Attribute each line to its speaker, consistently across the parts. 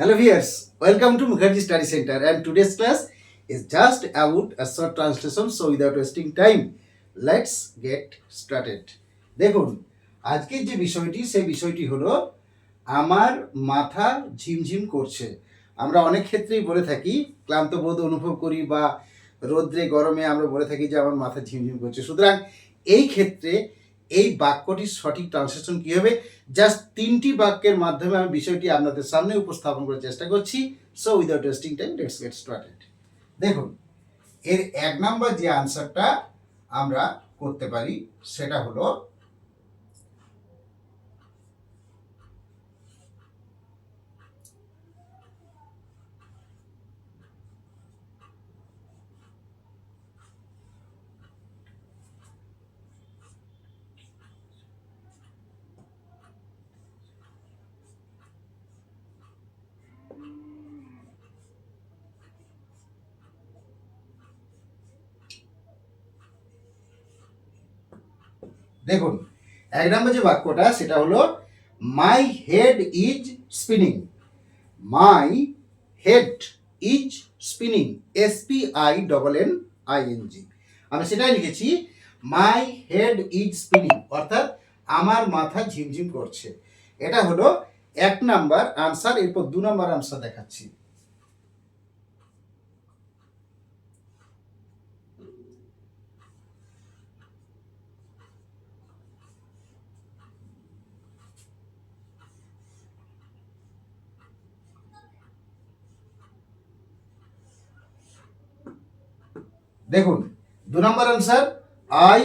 Speaker 1: Hello viewers, welcome to Mukherjee Study Center and today's class is just about a short translation so without wasting time let's get started. দেখুন আজকের যে বিষয়টি সেই বিষয়টি হলো আমার মাথা ঝিমঝিম করছে আমরা অনেক ক্ষেত্রেই বলে থাকি ক্লান্ত বোধ অনুভব করি বা রোদ্রে গরমে আমরা বলে থাকি যে আমার মাথা ঝিমঝিম করছে সুতরাং এই ক্ষেত্রে এই বাক্যটির সঠিক ট্রান্সলেশন কী হবে? জাস্ট তিনটি বাক্যের মাধ্যমে আমি বিষয়টি আপনাদের সামনে উপস্থাপন করার চেষ্টা করছি। So without wasting time let's get started দেখুন, এর এক নাম্বার যে আনসারটা আমরা করতে পারি, সেটা হলো দেখুন, এক নম্বর যে বাক্যটা, সেটা হলো my head is spinning my head is spinning S P I double N I N G আমি সেটাই লিখেছি মাই হেড ইজ স্পিনিং অর্থাৎ, আমার মাথা ঝিমঝিম করছে। এটা হলো এক নাম্বার আনসার এরপর দু নাম্বার আনসার দেখাচ্ছি। দেখুন, দু number answer I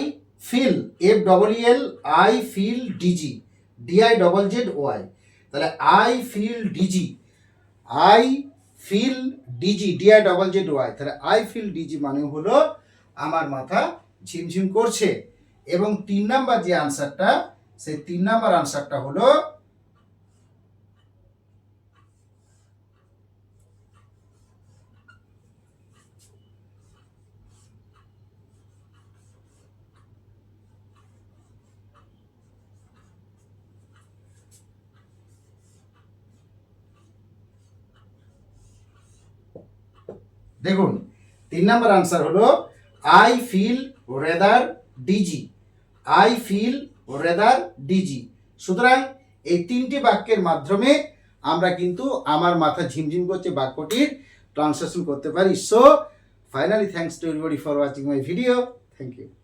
Speaker 1: feel F double L I feel dizzy D I double Z Y তাহলে I feel dizzy I feel dizzy D I double Z Y তাহলে আই ফিল ডিজি মানে হলো আমার মাথা ঝিমঝিম করছে। এবং তিন নাম্বার যে আনসারটা সেই তিন নাম্বার আনসারটা হলো দেখুন, তিন নম্বর আনসার হলো I feel rather dizzy I feel rather dizzy সুতরাং এই তিনটি বাক্যের মাধ্যমে আমরা কিন্তু আমার মাথা ঝিমঝিম করছে বাক্যটির ট্রান্সলেশন করতে পারি। So finally thanks to everybody for watching my video thank you